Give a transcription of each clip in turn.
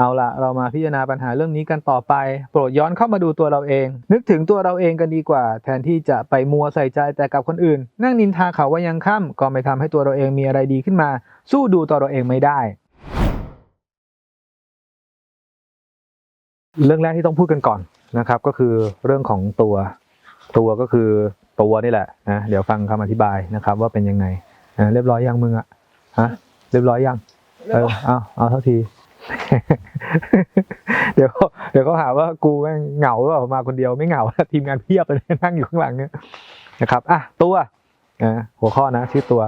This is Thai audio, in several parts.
เอาละเรามาพิจารณาปัญหาเรื่องนี้กันต่อไป โปรดย้อนเข้ามาดูตัวเราเอง นึกถึงตัวเราเองกันดีกว่า แทนที่จะไปมัวใส่ใจแต่กับคนอื่น นั่งนินทาเขาว่ายังค่ำก็ไม่ทำให้ตัวเราเองมีอะไรดีขึ้นมา สู้ดูตัวเราเองไม่ได้ เรื่องแรกที่ต้องพูดกันก่อนนะครับ ก็คือเรื่องของตัวตัวก็คือตัวนี่แหละนะเดี๋ยวฟังคำอธิบายนะครับ ว่าเป็นยังไงนะเรียบร้อยยังมึงอะฮะเรียบร้อยยังเออเอาเอาเท่าที เดี๋ยวเดี๋ยวเขาหาว่ากูแม่งเหงาหรือเปล่ามาคนเดียวไม่เหงาทีมงานเพียบเลยนั่งอยู่ข้างหลังเนี่ยนะครับอะตัวหัวข้อนะชื่อตัว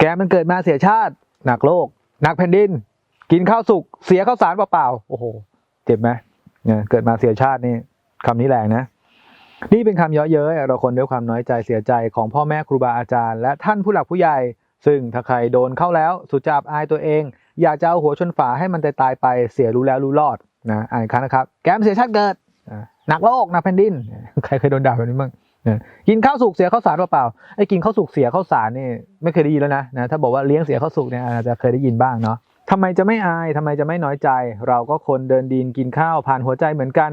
แกมันเกิดมาเสียชาติ หนักโลก หนักแผ่นดิน กินข้าวสุกเสียข้าวสารเปล่าๆโอ้โห เจ็บไหมเนี่ยเกิดมาเสียชาตินี่คำนี้แรงนะ นี่เป็นคำเยาะเย้ยเราคนด้วยความน้อยใจเสียใจของพ่อแม่ครูบาอาจารย์ และท่านผู้หลักผู้ใหญ่ ซึ่งถ้าใครโดนเข้าแล้วสุดจะอับอายตัวเอง อยากจะเอาหัวชนฝาให้มันตายตายไปเสียรู้แล้วรู้รอดนะอ่านครั้งนะครับแกมเสียชาติเกิดหนักโลกหนักแผ่นดิน ใครเคยโดนด่าแบบนี้บ้างนะกินข้าวสุกเสียข้าวสารเปล่าไอ้กินข้าวสุกเสียข้าวสารนี่ไม่เคยได้ยินแล้วนะนะถ้าบอกว่าเลี้ยงเสียข้าวสุกเนี่ยอาจจะเคยได้ยินบ้างเนาะทำไมจะไม่อายทำไมจะไม่น้อยใจ เราก็คนเดินดินกินข้าวผ่านหัวใจเหมือนกัน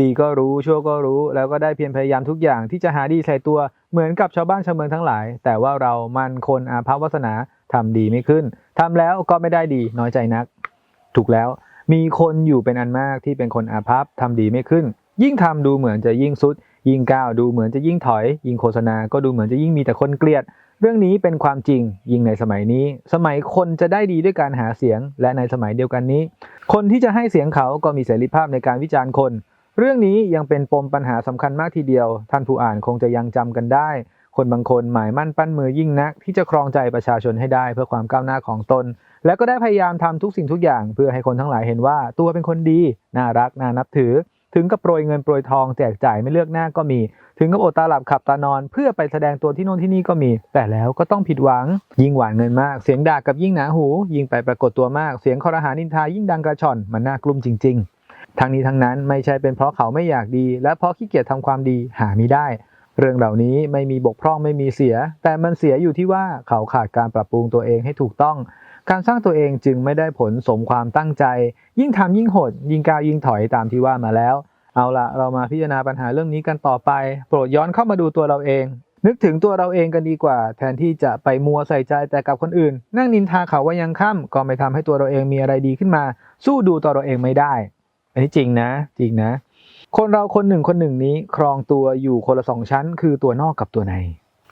ดีก็รู้ชั่วก็รู้ แล้วก็ได้เพียรพยายามทุกอย่างที่จะหาดีใส่ตัวเหมือนกับชาวบ้านชาวเมืองทั้งหลาย แต่ว่าเรามันคนอาภัพวาสนา ทำดีไม่ขึ้นทำแล้วก็ไม่ได้ดีน้อยใจนัก ถูกแล้วมีคนอยู่เป็นอันมากที่เป็นคนอาภัพทำดีไม่ขึ้น ยิ่งทำดูเหมือนจะยิ่งสุด ยิ่งก้าวดูเหมือนจะยิ่งถอย ยิ่งโฆษณาก็ดูเหมือนจะยิ่งมีแต่คนเกลียด เรื่องนี้เป็นความจริง ยิ่งในสมัยนี้ สมัยคนจะได้ดีด้วยการหาเสียง และในสมัยเดียวกันนี้ คนที่จะให้เสียงเขาก็มีเสรีภาพในการวิจารณ์คน เรื่องนี้ยังเป็นปมปัญหาสำคัญมากทีเดียว ท่านผู้อ่านคงจะยังจำกันได้ คนบางคนหมายมั่นปั้นมือยิ่งนัก ที่จะครองใจประชาชนให้ได้เพื่อความก้าวหน้าของตน และก็ได้พยายามทำทุกสิ่งทุกอย่าง เพื่อให้คนทั้งหลายเห็นว่าตัวเป็นคนดี น่ารักน่านับถือ ถึงกับโปรยเงินโปรยทองแจกจ่ายไม่เลือกหน้าก็มี ถึงกับอดตาหลับขับตานอน เพื่อไปแสดงตัวที่โน่นที่นี่ก็มี แต่แล้วก็ต้องผิดหวัง ยิ่งหวานเงินมากเสียงด่ากับยิ่งหนาหู ยิ่งไปปรากฏตัวมากเสียงคอรหานินทายิ่งดังกระชอนมันน่ากลุ้มจริง ๆทั้งนี้ทั้งนั้นไม่ใช่เป็นเพราะเขาไม่อยากดี และเพราะขี้เกียจทำความดีหาไม่ได้ เรื่องเหล่านี้ไม่มีบกพร่องไม่มีเสีย แต่มันเสียอยู่ที่ว่าเขาขาดการปรับปรุงตัวเองให้ถูกต้อง การสร้างตัวเองจึงไม่ได้ผลสมความตั้งใจ ยิ่งทำยิ่งหด ยิ่งก้าวยิ่งถอยตามที่ว่ามาแล้ว เอาละเรามาพิจารณาปัญหาเรื่องนี้กันต่อไป โปรดย้อนเข้ามาดูตัวเราเอง นึกถึงตัวเราเองกันดีกว่า แทนที่จะไปมัวใส่ใจแต่กับคนอื่น นั่งนินทาเขาว่ายังค่ำก็ไม่ทำให้ตัวเราเองมีอะไรดีขึ้นมา สู้ดูตัวเราเองไม่ได้ อันนี้จริงนะ จริงนะ คนเราคนหนึ่งคนหนึ่งนี้ครองตัวอยู่คนละสองชั้น คือตัวนอกกับตัวใน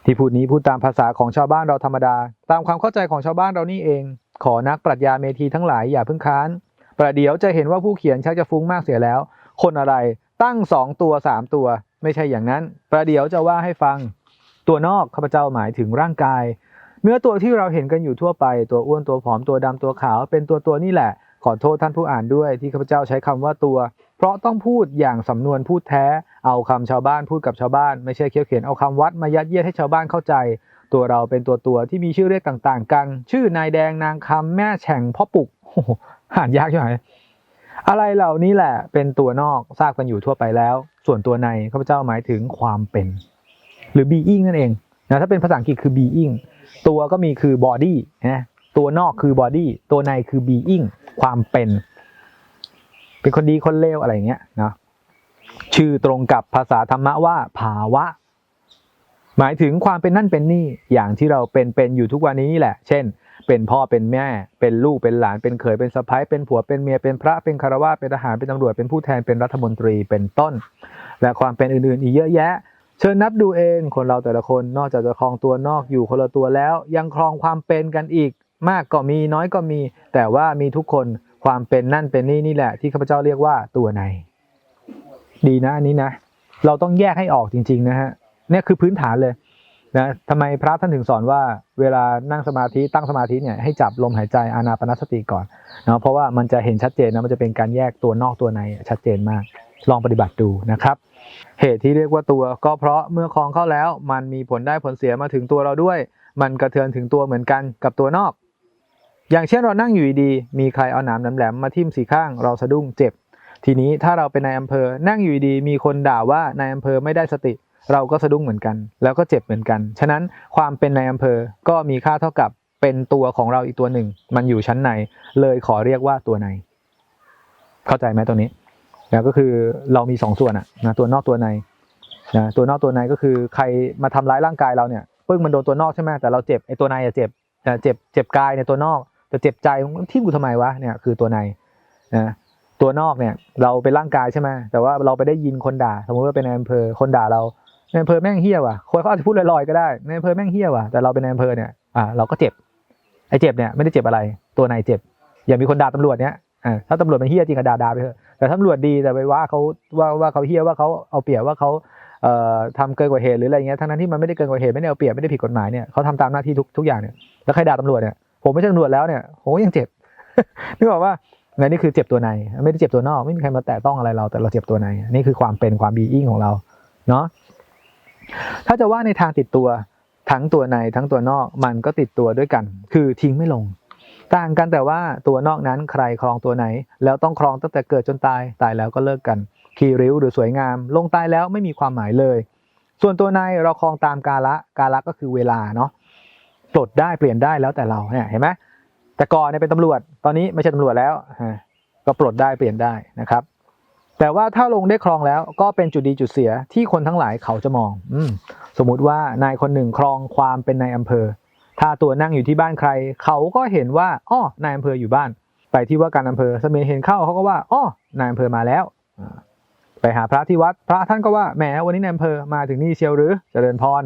ที่พูดนี้พูดตามภาษาของชาวบ้านเราธรรมดา ตามความเข้าใจของชาวบ้านเรานี่เอง ขอนักปรัชญาเมธีทั้งหลายอย่าเพิ่งค้าน ประเดี๋ยวจะเห็นว่าผู้เขียนชักจะฟุ้งมากเสียแล้ว คนอะไรตั้งสองตัวสามตัว ไม่ใช่อย่างนั้น ประเดี๋ยวจะว่าให้ฟัง ตัวนอกข้าพเจ้าหมายถึงร่างกาย เนื้อตัวที่เราเห็นกันอยู่ทั่วไป ตัวอ้วนตัวผอมตัวดำตัวขาว เป็นตัวตัวนี่แหละ ขอโทษท่านผู้อ่านด้วยที่ข้าพเจ้าใช้คำว่าตัว เพราะต้องพูดอย่างสำนวนพูดแท้ เอาคำชาวบ้านพูดกับชาวบ้าน ไม่ใช่เคี้ยวเขียนเอาคำวัดมายัดเยียดให้ชาวบ้านเข้าใจ ตัวเราเป็นตัวตัวที่มีชื่อเรียกต่างๆ กัน ชื่อนายแดงนางคำแม่แฉ่งพ่อปุกโอ้อ่านยากใช่ไหมอะไรเหล่านี้แหละเป็นตัวนอกทราบกันอยู่ทั่วไปแล้ว ส่วนตัวในข้าพเจ้าหมายถึงความเป็น หรือ being นั่นเองนะถ้าเป็นภาษาอังกฤษคือ being ตัวก็มีคือ body นะ ตัวนอกคือ body ตัวในคือ being ความเป็น เป็นคนดีคนเลวอะไรอย่างเงี้ยนะชื่อตรงกับภาษาธรรมะว่าภาวะ หมายถึงความเป็นนั่นเป็นนี่อย่างที่เราเป็นเป็นอยู่ทุกวันนี้นี่แหละ เช่น เป็นพ่อเป็นแม่ เป็นลูกเป็นหลาน เป็นเขยเป็นสะใภ้เป็นผัวเป็นเมียเป็นพระเป็นคารวะเป็นทหารเป็นตำรวจเป็นผู้แทนเป็นรัฐมนตรีเป็นต้น และความเป็นอื่นๆ อีกเยอะแยะ เชิญนับดูเองคนเราแต่ละคนนอกจากจะครองตัวนอกอยู่คนละตัวแล้ว ยังครองความเป็นกันอีก มากก็มีน้อยก็มี แต่ว่ามีทุกคนความเป็นนั่นเป็นนี่นี่แหละ ที่ข้าพเจ้าเรียกว่าตัวใน ดีนะอันนี้นะ เราต้องแยกให้ออกจริง ๆ นะฮะเนี่ยคือพื้นฐานเลยนะทำไมพระท่านถึงสอนว่าเวลานั่งสมาธิตั้งสมาธิเนี่ยให้จับลมหายใจอานาปนสติก่อนเนาะเพราะว่ามันจะเห็นชัดเจนนะมันจะเป็นการแยกตัวนอกตัวในชัดเจนมาก ลองปฏิบัติดูนะครับ เหตุที่เรียกว่าตัวก็เพราะเมื่อคลองเข้าแล้ว มันมีผลได้ผลเสียมาถึงตัวเราด้วย มันกระเทือนถึงตัวเหมือนกันกับตัวนอก อย่างเช่นเรานั่งอยู่ดีๆมีใครเอาหนามแหลมๆมาทิ่มสีข้างเราสะดุ้งเจ็บ ทีนี้ถ้าเราเป็นนายอำเภอ นั่งอยู่ดีมีคนด่าว่านายอำเภอไม่ได้สติ เราก็สะดุ้งเหมือนกัน แล้วก็เจ็บเหมือนกัน ฉะนั้นความเป็นนายอำเภอก็มีค่าเท่ากับเป็นตัวของเราอีกตัวหนึ่ง มันอยู่ชั้นในเลยขอเรียกว่าตัวใน เข้าใจไหมตรงนี้นะก็คือเรามีสองส่วนอะนะตัวนอกตัวในนะตัวนอกตัวในก็คือใครมาทำร้ายร่างกายเราเนี่ยปึ้งมันโดนตัวนอกใช่ไหมแต่เราเจ็บไอ้ตัวในอะเจ็บแต่เจ็บเจ็บกายในตัวนอก แต่เจ็บใจทิ่มกูทำไมวะเนี่ยคือตัวในนะตัวนอกเนี่ย เราเป็นร่างกายใช่ไหมแต่ว่าเราไปได้ยินคนด่า สมมติว่าเป็นนายอำเภอคนด่าเราในอำเภอแม่งเฮี้ยว่ะคนเขาอาจจะพูดลอยๆก็ได้ในอำเภอแม่งเฮี้ยว่ะแต่เราเป็นนายอำเภอเนี่ยอ่าเราก็เจ็บไอ้เจ็บเนี่ยไม่ได้เจ็บอะไร ตัวในเจ็บ อย่ามีคนด่าตำรวจเนี่ยอ่าถ้าตำรวจมันเฮี้ยจริงก็ด่าด่าไปเถอะแต่ตำรวจดีแต่ไปว่าเขาว่าว่าเขาเฮี้ยว่าเขาเอาเปรียบว่าเขาเอ่อทำเกินกว่าเหตุหรืออะไรเงี้ยทั้งนั้นที่มันไม่ได้เกินกว่าเหตุไม่ได้เอาเปรียบไม่ได้ผิดกฎหมายเนี่ยเขาทำตามหน้าที่ทุกทุกอย่างเนี่ยแล้วใครด่าตำรวจเนี่ย ผมไม่ใช่ตำรวจแล้วเนี่ยผมก็ยังเจ็บนึกออกว่าไงนี่คือเจ็บตัวในไม่ได้เจ็บตัวนอกไม่มีใครมาแตะต้องอะไรเราแต่เราเจ็บตัวในนี่คือความเป็นความบีอิ่งของเราเนาะถ้าจะว่าในทางติดตัวทั้งตัวในทั้งตัวนอกมันก็ติดตัวด้วยกัน คือทิ้งไม่ลง ต่างกันแต่ว่าตัวนอกนั้นใครครองตัวไหน แล้วต้องครองตั้งแต่เกิดจนตายตายแล้วก็เลิกกันคีริ้วหรือสวยงาม ลงตายแล้วไม่มีความหมายเลย ส่วนตัวในเราครองตามกาละกาละก็คือเวลาเนาะ ปลดได้เปลี่ยนได้แล้วแต่เราเนี่ยเห็นไหมแต่ก่อนเนี่ยเป็นตำรวจ ตอนนี้ไม่ใช่ตำรวจแล้วก็ปลดได้เปลี่ยนได้นะครับ แต่ว่าถ้าลงได้ครองแล้วก็เป็นจุดดีจุดเสียที่คนทั้งหลายเขาจะมองอมสมมุติว่านายคนหนึ่งครองความเป็นนายอำเภอ ถ้าตัวนั่งอยู่ที่บ้านใคร เขาก็เห็นว่าอ้อนายอำเภออยู่บ้าน ไปที่ว่าการอำเภอเสมียนเห็นเข้าเขาก็ว่าอ้อนายอำเภอมาแล้วไปหาพระที่วัด พระท่านก็ว่าแหมวันนี้นายอำเภอมาถึงนี่เชียวหรือเจริญพร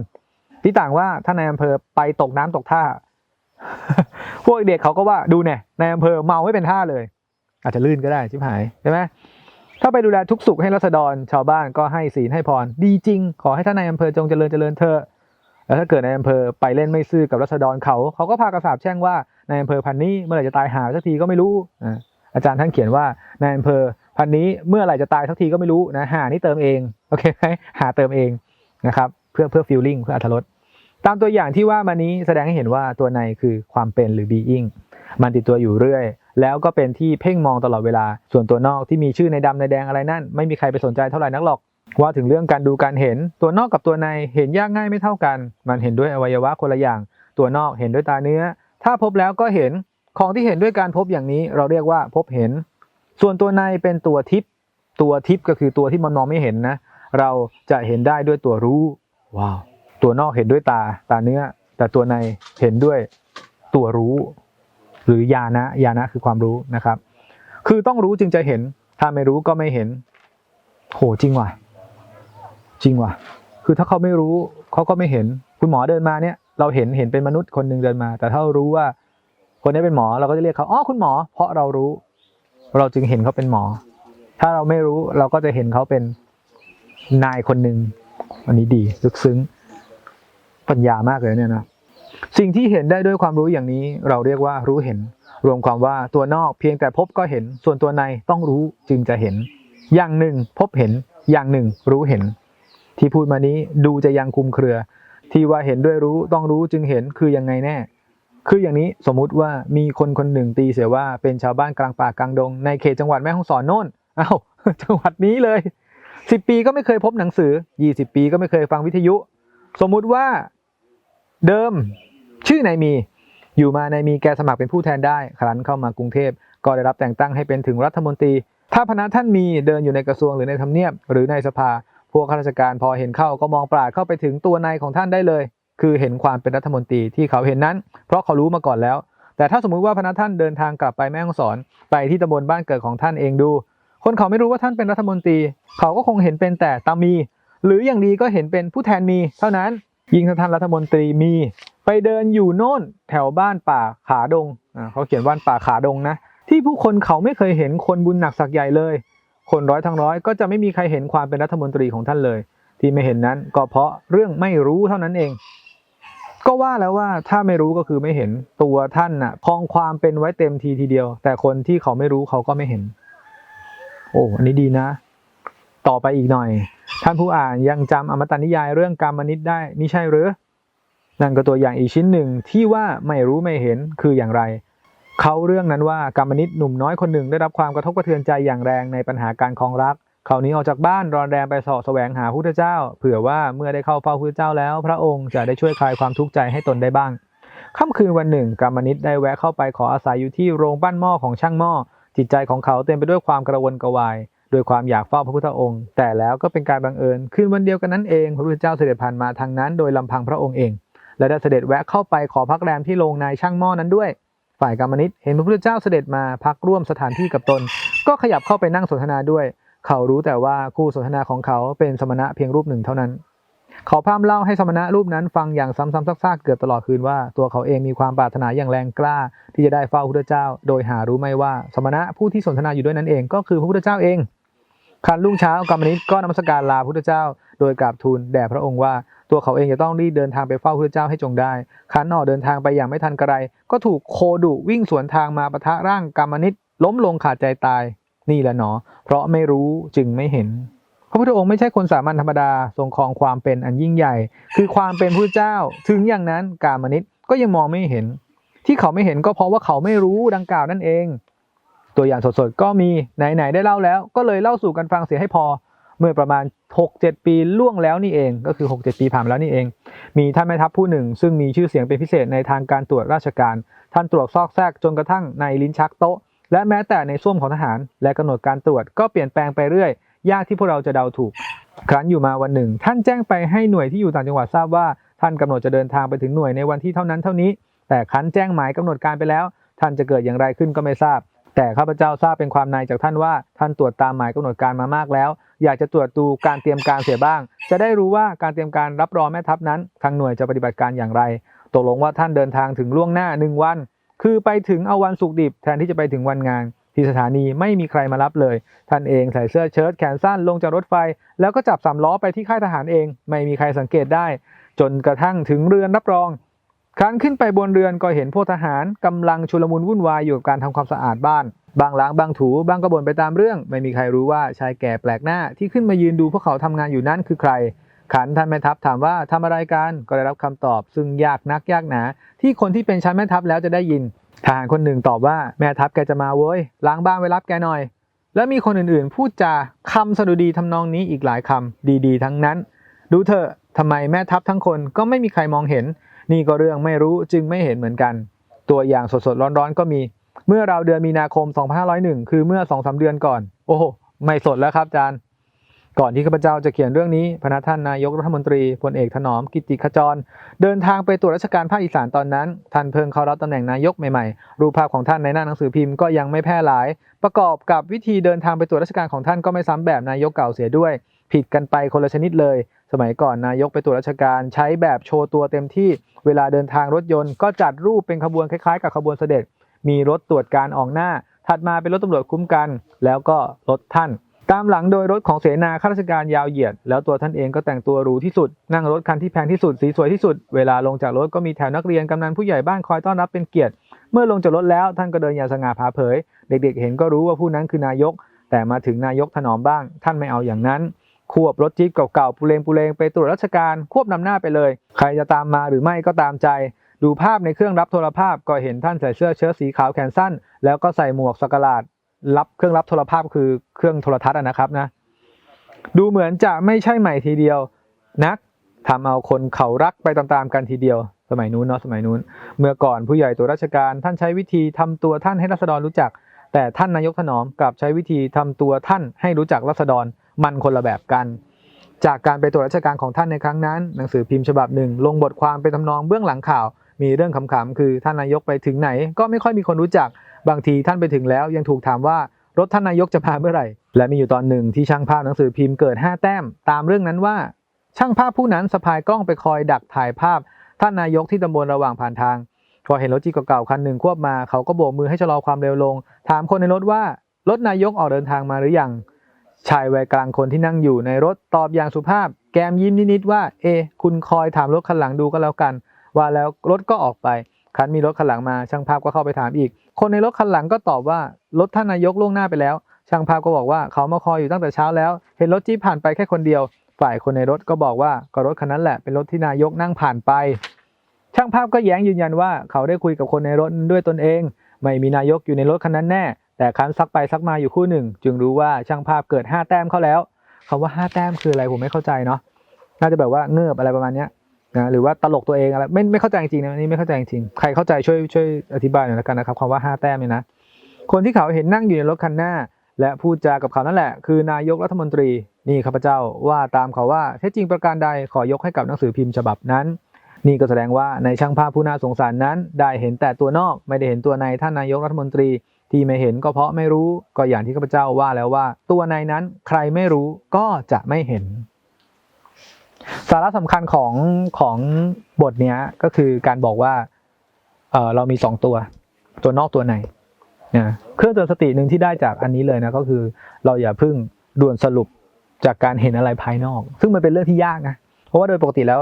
ที่ต่างว่าถ้านายอำเภอไปตกน้ำตกท่า พวกเด็กเขาก็ว่าดูเนี่ยนายอำเภอเมาไม่เป็นท่าเลย อาจจะลื่นก็ได้ชิบหายใช่ไหมถ้าไปดูแลทุกสุขให้รัษฎรชาวบ้านก็ให้ศีลให้พร ดีจริง ขอให้ท่านนายอำเภอจงเจริญเจริญเถอะแล้วถ้าเกิดนายอำเภอไปเล่นไม่ซื่อกับรัษฎรเขาเขาก็พากระสาบแช่งว่านายอำเภอพันนี้เมื่อไหร่จะตายหาสักทีก็ไม่รู้อ่าอาจารย์ท่านเขียนว่านายอำเภอพันนี้เมื่อไหร่จะตายสักทีก็ไม่รู้นะหานี่เติมเองโอเคไหมหาเติมเองนะครับ เพื่อเพื่อฟิลลิ่งเพื่ออรรถรส ตามตัวอย่างที่ว่ามานี้แสดงให้เห็นว่าตัวในคือความเป็นหรือ being มันติดตัวอยู่เรื่อย แล้วก็เป็นที่เพ่งมองตลอดเวลา ส่วนตัวนอกที่มีชื่อในดำในแดงอะไรนั่น ไม่มีใครไปสนใจเท่าไหร่นักหรอก ว่าถึงเรื่องการดูการเห็น ตัวนอกกับตัวในเห็นยากง่ายไม่เท่ากัน มันเห็นด้วยอวัยวะคนละอย่าง ตัวนอกเห็นด้วยตาเนื้อ ถ้าพบแล้วก็เห็น ของที่เห็นด้วยการพบอย่างนี้ เราเรียกว่าพบเห็น ส่วนตัวในเป็นตัวทิพย์ ตัวทิพย์ก็คือตัวที่มันมองไม่เห็นนะ เราจะเห็นได้ด้วยตัวรู้ ว้าว ตัวนอกเห็นด้วยตาตาเนื้อ แต่ตัวในเห็นด้วยตัวรู้ หรือญาณะญาณะคือความรู้นะครับ คือต้องรู้จึงจะเห็น ถ้าไม่รู้ก็ไม่เห็น โหจริงว่ะ จริงว่ะ คือถ้าเขาไม่รู้เขาก็ไม่เห็น คุณหมอเดินมาเนี่ย เราเห็นเห็นเป็นมนุษย์คนหนึ่งเดินมา แต่ถ้าเรารู้ว่า คนนี้เป็นหมอเราก็จะเรียกเขาอ๋อคุณหมอ เพราะเรารู้ เราจึงเห็นเขาเป็นหมอ ถ้าเราไม่รู้เราก็จะเห็นเขาเป็นนายคนหนึ่งอันนี้ดีลึกซึ้ง ปัญญามากเลยเนี่ยนะสิ่งที่เห็นได้ด้วยความรู้อย่างนี้ เราเรียกว่ารู้เห็น รวมความว่าตัวนอกเพียงแต่พบก็เห็น ส่วนตัวในต้องรู้จึงจะเห็น อย่างหนึ่งพบเห็นอย่างหนึ่งรู้เห็น ที่พูดมานี้ดูจะยังคุมเครือ ที่ว่าเห็นด้วยรู้ต้องรู้จึงเห็นคือยังไงแน่ คืออย่างนี้สมมุติว่ามีคนคนหนึ่งตีเสียว่าเป็นชาวบ้านกลางป่ากลางดง ในเขตจังหวัดแม่ฮ่องสอนโน่นอ้าวจังหวัดนี้เลยสิบปีก็ไม่เคยพบหนังสือยี่สิบปีก็ไม่เคยฟังวิทยุ สมมุติว่า เดิมชื่อนายมี อยู่มานายมีแกสมัครเป็นผู้แทนได้ครั้นเข้ามากรุงเทพก็ได้รับแต่งตั้งให้เป็นถึงรัฐมนตรี ถ้าพนักท่านมีเดินอยู่ในกระทรวงหรือในทำเนียบ หรือในสภา พวกข้าราชการพอเห็นเข้าก็มองปราดเข้าไปถึงตัวนายของท่านได้เลย คือเห็นความเป็นรัฐมนตรีที่เขาเห็นนั้น เพราะเขารู้มาก่อนแล้ว แต่ถ้าสมมุติว่าพนักท่านเดินทางกลับไปแม่ฮ่องสอนไปที่ตำบลบ้านเกิดของท่านเองดู คนเขาไม่รู้ว่าท่านเป็นรัฐมนตรี เขาก็คงเห็นเป็นแต่ตามี หรืออย่างดีก็เห็นเป็นผู้แทนมี เท่านั้น ยิ่งถ้าท่านรัฐมนตรีมี ไปเดินอยู่โน่นแถวบ้านป่าขาดงอ่าเขาเขียนบ้านป่าขาดงนะ ที่ผู้คนเขาไม่เคยเห็นคนบุญหนักสักใหญ่เลย คนร้อยทั้งร้อยก็จะไม่มีใครเห็นความเป็นรัฐมนตรีของท่านเลย ที่ไม่เห็นนั้นก็เพราะเรื่องไม่รู้เท่านั้นเอง ก็ว่าแล้วว่าถ้าไม่รู้ก็คือไม่เห็นตัวท่านน่ะพองความเป็นไว้เต็มทีทีเดียว แต่คนที่เขาไม่รู้เขาก็ไม่เห็น โอ้อันนี้ดีนะ ต่อไปอีกหน่อย ท่านผู้อ่านยังจำอมตะนิยายเรื่องกรรมนิตได้มิใช่หรือ นั่นก็ตัวอย่างอีกชิ้นหนึ่งที่ว่าไม่รู้ไม่เห็นคืออย่างไร เขาเรื่องนั้นว่ากรรมนิตหนุ่มน้อยคนหนึ่งได้รับความกระทบกระเทือนใจอย่างแรงในปัญหาการครองรัก เขาหนี้ออกจากบ้านรอนแรมไปสาะแสวงหาพระพุทธเจ้า เผื่อว่าเมื่อได้เข้าเฝ้าพระพุทธเจ้าแล้ว พระองค์จะได้ช่วยคลายความทุกข์ใจให้ตนได้บ้าง ค่ำคืนวันหนึ่งกรรมนิตได้แวะเข้าไปขออาศัยอยู่ที่โรงปั้นหม้อของช่างหม้อจิตใจของเขาเต็มไปด้วยความกระวนกระวาย ด้วยความอยากเฝ้าพระพุทธองค์ แต่แล้วก็เป็นการบังเอิญคืนวันเดียวกันนั้นเองพระพุทธเจ้าเสด็จผ่านมาทางนั้น โดยลำพังพระองค์เอง และได้เสด็จแวะเข้าไปขอพักแรมที่โรงนายช่างหม้อนั้นด้วย ฝ่ายกรรมนิตเห็นพระพุทธเจ้าเสด็จมาพักร่วมสถานที่กับตน ก็ขยับเข้าไปนั่งสนทนาด้วย เขารู้แต่ว่าคู่สนทนาของเขาเป็นสมณะเพียงรูปหนึ่งเท่านั้น เขาพร่ำเล่าให้สมณะรูปนั้นฟังอย่างซ้ำๆซากๆเกือบตลอดคืนว่า ตัวเขาเองมีความปรารถนาอย่างแรงกล้า ที่จะได้เฝ้าพระพุทธเจ้า โดยหารู้ไม่ว่าสมณะผู้ที่สนทนาอยู่ด้วยนั้นเอง ก็คือพระพุทธเจ้าเอง คันรุ่งเช้ากรรมนิตก็นมัสการลาพระพุทธเจ้า โดยกราบทูลแด่พระองค์ว่า ตัวเขาเองจะต้องรีบเดินทางไปเฝ้าพระเจ้าให้จงได้ขันออเดินทางไปอย่างไม่ทันกระไร ก็ถูกโคดุวิ่งสวนทางมาปะทะร่างกรรมนิตล้มลงขาดใจตาย นี่แหละหนอ เพราะไม่รู้จึงไม่เห็น พระพุทธองค์ไม่ใช่คนสามัญธรรมดาทรงครองความเป็นอันยิ่งใหญ่ คือความเป็นพระเจ้า ถึงอย่างนั้นกามนิตก็ยังมองไม่เห็น ที่เขาไม่เห็นก็เพราะว่าเขาไม่รู้ดังกล่าวนั่นเอง ตัวอย่างสดๆก็มีไหนๆได้เล่าแล้ว ก็เลยเล่าสู่กันฟังเสียให้พอ เมื่อประมาณ 6-7 ปีล่วงแล้วนี่เอง ก็คือ 6-7 ปีผ่านแล้วนี่เอง มีท่านแม่ทัพผู้หนึ่ง ซึ่งมีชื่อเสียงเป็นพิเศษในทางการตรวจราชการ ท่านตรวจซอกแซกจนกระทั่งในลิ้นชักโต๊ะ และแม้แต่ในส้วมของทหาร และกำหนดการตรวจก็เปลี่ยนแปลงไปเรื่อยยากที่พวกเราจะเดาถูก ครั้นอยู่มาวันหนึ่ง ท่านแจ้งไปให้หน่วยที่อยู่ต่างจังหวัดทราบว่าท่านกำหนดจะเดินทางไปถึงหน่วยในวันที่เท่านั้นเท่านี้ แต่ครั้นแจ้งหมายกำหนดการไปแล้ว ท่านจะเกิดอย่างไรขึ้นก็ไม่ทราบ แต่ข้าพเจ้าทราบเป็นความในจากท่านว่าท่านตรวจตามหมายกำหนดการมามากแล้ว อยากจะตรวจดูการเตรียมการเสียบ้าง จะได้รู้ว่าการเตรียมการรับรองแม่ทัพนั้น ทางหน่วยจะปฏิบัติการอย่างไร ตกลงว่าท่านเดินทางถึงล่วงหน้าหนึ่งวัน คือไปถึงเอาวันศุกร์ดิบแทนที่จะไปถึงวันงาน ที่สถานีไม่มีใครมารับเลย ท่านเองใส่เสื้อเชิ้ตแขนสั้นลงจากรถไฟ แล้วก็จับสามล้อไปที่ค่ายทหารเอง ไม่มีใครสังเกตได้ จนกระทั่งถึงเรือนรับรอง ครั้นขึ้นไปบนเรือนก็เห็นพวกทหารกำลังชุลมุนวุ่นวายอยู่กับการทำความสะอาดบ้าน บางล้างบางถูบางก็บ่นไปตามเรื่อง ไม่มีใครรู้ว่าชายแก่แปลกหน้าที่ขึ้นมายืนดูพวกเขาทำงานอยู่นั่นคือใคร ขันท่านแม่ทัพถามว่าทำอะไรกันก็ได้รับคำตอบ ซึ่งยากนักยากหนา ที่คนที่เป็นชั้นแม่ทัพแล้วจะได้ยินทหารคนหนึ่งตอบว่าแม่ทัพแกจะมาเว้ยล้างบ้านไว้รับแกหน่อย แล้วมีคนอื่นๆ พูดจาคำสดุดีทำนองนี้อีกหลายคำดีๆ ทั้งนั้น ดูเถอะทำไมแม่ทัพทั้งคนก็ไม่มีใครมองเห็น นี่ก็เรื่องไม่รู้จึงไม่เห็นเหมือนกัน ตัวอย่างสดๆร้อนๆก็มี เมื่อเราเดือนมีนาคม 2501 คือเมื่อ2-3เดือนก่อน โอ้โหไม่สดแล้วครับอาจารย์ ก่อนที่ข้าพเจ้าจะเขียนเรื่องนี้พระท่านนายกรัฐมนตรีพลเอกถนอมกิติขจร เดินทางไปตรวจราชการภาคอีสานตอนนั้น ท่านเพิ่งเข้ารับตำแหน่งนายกใหม่ๆ รูปภาพของท่านในหน้าหนังสือพิมพ์ก็ยังไม่แพร่หลาย ประกอบกับวิธีเดินทางไปตรวจราชการของท่านก็ไม่ซ้ำแบบนายกเก่าเสียด้วย ผิดกันไปคนละชนิดเลย สมัยก่อนนายกไปตรวจราชการใช้แบบโชว์ตัวเต็มที่เวลาเดินทางรถยนต์ก็จัดรูปเป็นขบวนคล้ายๆ กับขบวนเสด็จ มีรถตรวจการออกหน้า ถัดมาเป็นรถตำรวจคุ้มกัน แล้วก็รถท่าน ตามหลังโดยรถของเสนาข้าราชการยาวเหยียด แล้วตัวท่านเองก็แต่งตัวหรูที่สุด นั่งรถคันที่แพงที่สุดสีสวยที่สุด เวลาลงจากรถก็มีแถวนักเรียนกำนันผู้ใหญ่บ้านคอยต้อนรับเป็นเกียรติ เมื่อลงจากรถแล้วท่านก็เดินอย่างสง่าผ่าเผย เด็กๆ เห็นก็รู้ว่าผู้นั้นคือนายก แต่มาถึงนายกถนอมบ้าง ท่านไม่เอาอย่างนั้น ควบรถจี๊ปเก่าๆปูเลงปูเลงไปตรวจราชการควบนำหน้าไปเลย ใครจะตามมาหรือไม่ก็ตามใจ ดูภาพในเครื่องรับโทรภาพก็เห็นท่านใส่เสื้อเชิ้ตสีขาวแขนสั้น แล้วก็ใส่หมวกสกลาดรับเครื่องรับโทรภาพคือเครื่องโทรทัศน์นะครับนะ ดูเหมือนจะไม่ใช่ใหม่ทีเดียวนักทำเอาคนเขารักไปตามๆกันทีเดียว สมัยนู้นเนาะสมัยนู้น เมื่อก่อนผู้ใหญ่ตัวราชการท่านใช้วิธีทำตัวท่านให้รัษฎรรู้จัก แต่ท่านนายกถนอมกลับใช้วิธีทำตัวท่านให้รู้จักรัษฎร มันคนละแบบกัน จากการไปตรวจราชการของท่านในครั้งนั้น หนังสือพิมพ์ฉบับหนึ่ง ลงบทความเป็นทำนองเบื้องหลังข่าว มีเรื่องขำๆคือท่านนายกไปถึงไหน ก็ไม่ค่อยมีคนรู้จัก บางทีท่านไปถึงแล้วยังถูกถามว่ารถท่านนายกจะมาเมื่อไหร่ และมีอยู่ตอนหนึ่งที่ช่างภาพหนังสือพิมพ์เกิด 5 แต้ม ตามเรื่องนั้นว่า ช่างภาพผู้นั้นสะพายกล้องไปคอยดักถ่ายภาพ ท่านนายกที่ตำบลระหว่างผ่านทาง พอเห็นรถจีเก่าๆคันหนึ่งควบมา เขาก็โบกมือให้ชะลอความเร็วลง ถามคนในรถว่า รถนายกออกเดินทางมาหรือยัง ชายวัยกลางคนที่นั่งอยู่ในรถตอบอย่างสุภาพ แกมยิ้มนิดๆว่า เอ คุณคอยถามรถคันหลังดูก็แล้วกัน ว่าแล้วรถก็ออกไปคันมีรถคันหลังมาช่างภาพก็เข้าไปถามอีก คนในรถคันหลังก็ตอบว่ารถท่านนายกล่วงหน้าไปแล้ว ช่างภาพก็บอกว่าเขามาคอยอยู่ตั้งแต่เช้าแล้ว เห็นรถจี๊ผ่านไปแค่คนเดียว ฝ่ายคนในรถก็บอกว่าก็รถคันนั้นแหละเป็นรถที่นายกนั่งผ่านไป ช่างภาพก็แย้งยืนยันว่าเขาได้คุยกับคนในรถด้วยตนเอง ไม่มีนายกอยู่ในรถคันนั้นแน่ แต่คันซักไปซักมาอยู่คู่หนึ่ง จึงรู้ว่าช่างภาพเกิด 5 แต้มเข้าแล้วคำว่า 5 แต้มคืออะไรผมไม่เข้าใจเนาะน่าจะแบบว่าเงือบอะไรประมาณเนี้ยนะหรือว่าตลกตัวเองอะไรไม่ไม่เข้าใจจริงนะอันนี่ไม่เข้าใจจริงใครเข้าใจช่วยช่วยอธิบายหน่อยละกันนะครับคำว่า 5 แต้มเนี่ยนะคนที่เขาเห็นนั่งอยู่ในรถคันหน้า และพูดจากับเขานั่นแหละ คือนายกรัฐมนตรีนี่ข้าพเจ้าว่าตามเขาว่าแท้จริงประการใดขอยกให้กับหนังสือพิมพ์ฉบับนั้นนี่ก็แสดงว่าในช่างภาพผู้น่าสงสารนั้น ได้เห็นแต่ตัวนอกไม่ได้เห็นตัวในท่านนายกรัฐมนตรี ที่ไม่เห็นก็เพราะไม่รู้ก็อย่างที่ข้าพเจ้าว่าแล้วว่า ตัวในนั้นใครไม่รู้ก็จะไม่เห็น สาระสำคัญของของบทเนี้ยก็คือการบอกว่าเออเรามีสองตัว ตัวนอกตัวในนะเครื่องเตือนสติหนึ่งที่ได้จากอันนี้เลยนะก็คือ เราอย่าเพึ่งด่วนสรุปจากการเห็นอะไรภายนอก ซึ่งมันเป็นเรื่องที่ยากนะเพราะว่าโดยปกติแล้ว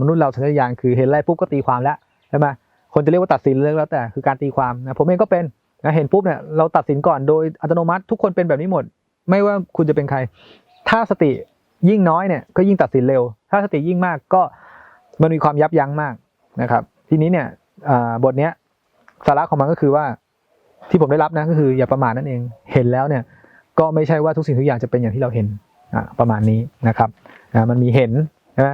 มนุษย์เราสัญญาณคือเห็นอะไรปุ๊บก็ตีความแล้วใช่ไหมคนจะเรียกว่าตัดสินเรื่องแล้วแต่คือการตีความนะผมเองก็เป็น นะเห็นปุ๊บเนี่ยเราตัดสินก่อนโดยอัตโนมัติทุกคนเป็นแบบนี้หมด ไม่ว่าคุณจะเป็นใคร ถ้าสติยิ่งน้อยเนี่ยก็ยิ่งตัดสินเร็ว ถ้าสติยิ่งมากก็มันมีความยับยั้งมากนะครับ ทีนี้เนี่ยบทเนี้ยสาระของมันก็คือว่าที่ผมได้รับนะก็คืออย่าประมาทนั่นเองเห็นแล้วเนี่ยก็ไม่ใช่ว่าทุกสิ่งทุกอย่างจะเป็นอย่างที่เราเห็นอะประมาณนี้นะครับมันมีเห็นใช่ไหม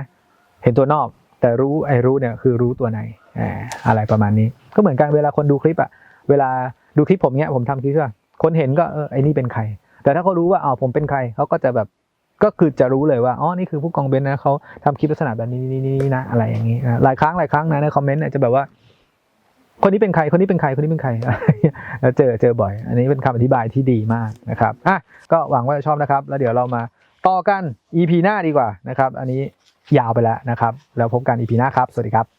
เห็นตัวนอกแต่รู้ไอ้รู้เนี่ยคือรู้ตัวในอะไรประมาณนี้ ก็เหมือนกันเวลาคนดูคลิปอะเวลา ดูคลิปผมเนี้ยผมทำคลิปใช่ป่ะคนเห็นก็เออไอ้นี่เป็นใคร แต่ถ้าเขารู้ว่าอ๋อผมเป็นใครเขาก็จะแบบก็คือจะรู้เลยว่าอ๋อนี่คือผู้กองเบนนะเขาทำคลิปลักษณะแบบนี้นี่นี่นะอะไรอย่างนี้หลายครั้งหลายครั้งนะในคอมเมนต์จะแบบว่า คนนี้เป็นใครคนนี้เป็นใครคนนี้เป็นใครแล้วเจอเจอบ่อย อันนี้เป็นคำอธิบายที่ดีมากนะครับอะก็หวังว่าจะชอบนะครับ แล้วเดี๋ยวเรามาต่อกัน EP หน้าดีกว่านะครับ อันนี้ยาวไปแล้วนะครับ แล้วพบกัน EP หน้าครับ สวัสดีครับ